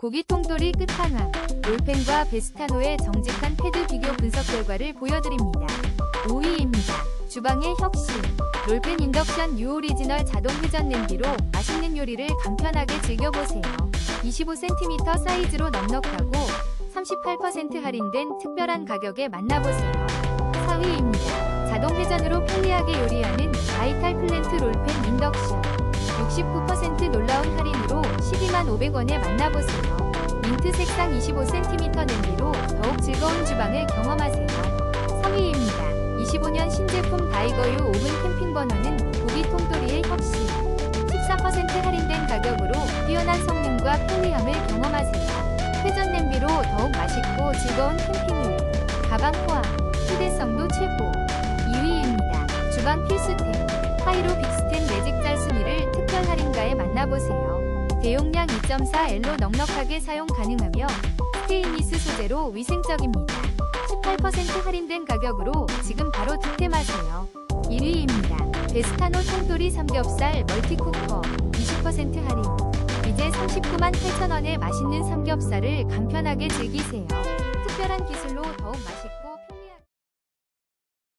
고기 통돌이 끝판왕, 롤펜과 베스타노의 정직한 패드 비교 분석 결과를 보여드립니다. 5위입니다. 주방의 혁신, 롤펜 인덕션 뉴 오리지널 자동 회전 냄비로 맛있는 요리를 간편하게 즐겨보세요. 25cm 사이즈로 넉넉하고 38% 할인된 특별한 가격에 만나보세요. 4위입니다. 자동 회전으로 편리하게 요리하는 바이탈 플랜트 롤펜 인덕션 69% 놀라운 할인으로 12만 500원에 만나보세요. 민트 색상 25cm 냄비로 더욱 즐거운 주방을 경험하세요. 3위입니다. 25년 신제품 다이거유 오븐 캠핑 버너는 고기 통돌이의 혁신 14% 할인된 가격으로 뛰어난 성능과 편리함을 경험하세요. 회전 냄비로 더욱 맛있고 즐거운 캠핑을 가방 포함 휴대성도 최고 2위입니다. 주방 필수템 하이로 빅스텐 매직 짤순이를 특별 할인가에 만나보세요. 대용량 2.4L로 넉넉하게 사용 가능하며 스테인리스 소재로 위생적입니다. 18% 할인된 가격으로 지금 바로 득템하세요. 1위입니다. 베스타노 통돌이 삼겹살 멀티쿠커 20% 할인 이제 39만 8천원의 맛있는 삼겹살을 간편하게 즐기세요. 특별한 기술로 더욱 맛있고